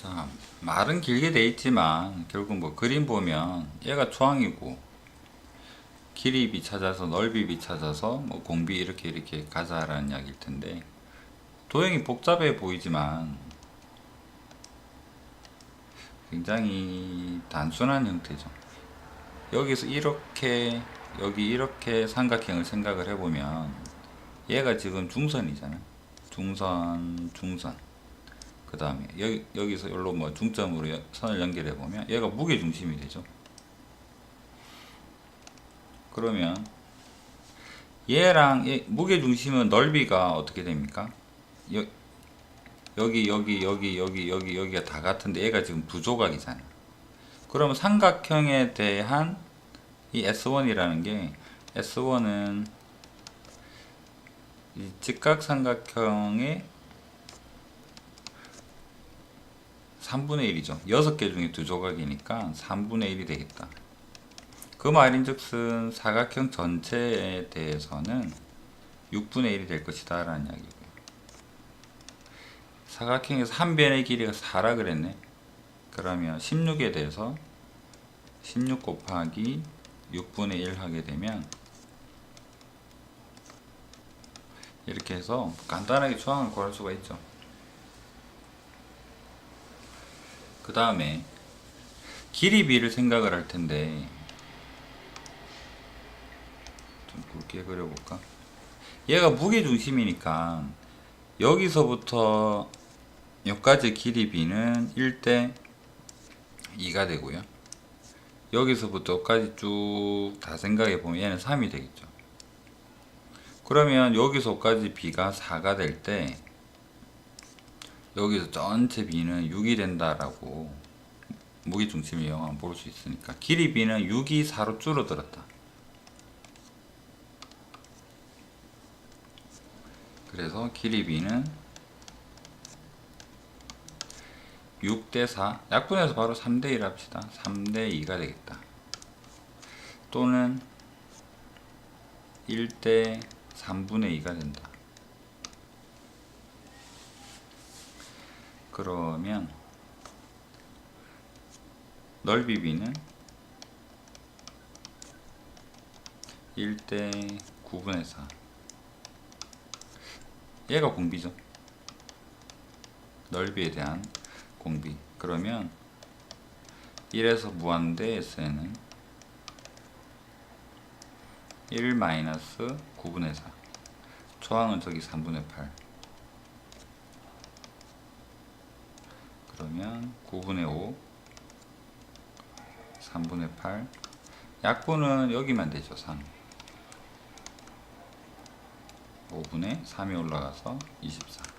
자, 말은 길게 돼 있지만 결국 뭐 그림 보면 얘가 초항이고 길이 비 찾아서 넓이 비 찾아서 뭐 공비 이렇게 이렇게 가자라는 이야기일 텐데 도형이 복잡해 보이지만 굉장히 단순한 형태죠. 여기서 이렇게 여기 이렇게 삼각형을 생각을 해보면 얘가 지금 중선이잖아. 중선, 중선. 그 다음에 여기, 여기서 여기로 뭐 중점으로 여- 선을 연결해 보면 얘가 무게 중심이 되죠. 그러면 얘랑 얘, 무게 중심은 넓이가 어떻게 됩니까? 여, 여기 여기 여기 여기 여기 여기가 다 같은데 얘가 지금 두 조각이잖아. 그러면 삼각형에 대한 이 S1이라는 게 S1은 이 직각삼각형의 3분의 1이죠. 6개 중에 두 조각이니까 3분의 1이 되겠다. 그 말인즉슨 사각형 전체에 대해서는 6분의 1이 될 것이다 라는 이야기고요. 사각형에서 한 변의 길이가 4라 그랬네. 그러면 16에 대해서 16 곱하기 6분의 1 하게 되면 이렇게 해서 간단하게 조항을 구할 수가 있죠. 그 다음에 길이비를 생각을 할 텐데 좀 굵게 그려볼까? 얘가 무게 중심이니까 여기서부터 여기까지 길이비는 1대 2가 되고요. 여기서부터 여기까지 쭉 다 생각해 보면 얘는 3이 되겠죠. 그러면 여기서까지 b가 4가 될 때 여기서 전체 b는 6이 된다라고 무게 중심의 영향을 볼수 있으니까 길이 b는 6이 4로 줄어들었다. 그래서 길이 b는 6대 4 약분해서 바로 3대 1 합시다. 3대 2가 되겠다. 또는 1대 3분의 2가 된다. 그러면 넓이 b는 1대 9분의 4 얘가 공비죠. 넓이에 대한 공비. 그러면 1에서 무한대 S는 1 마이너스 9분의 4. 초항은 저기 3분의 8. 그러면 9분의 5, 3분의 8. 약분은 여기만 되죠, 3. 5분의 3이 올라가서 24.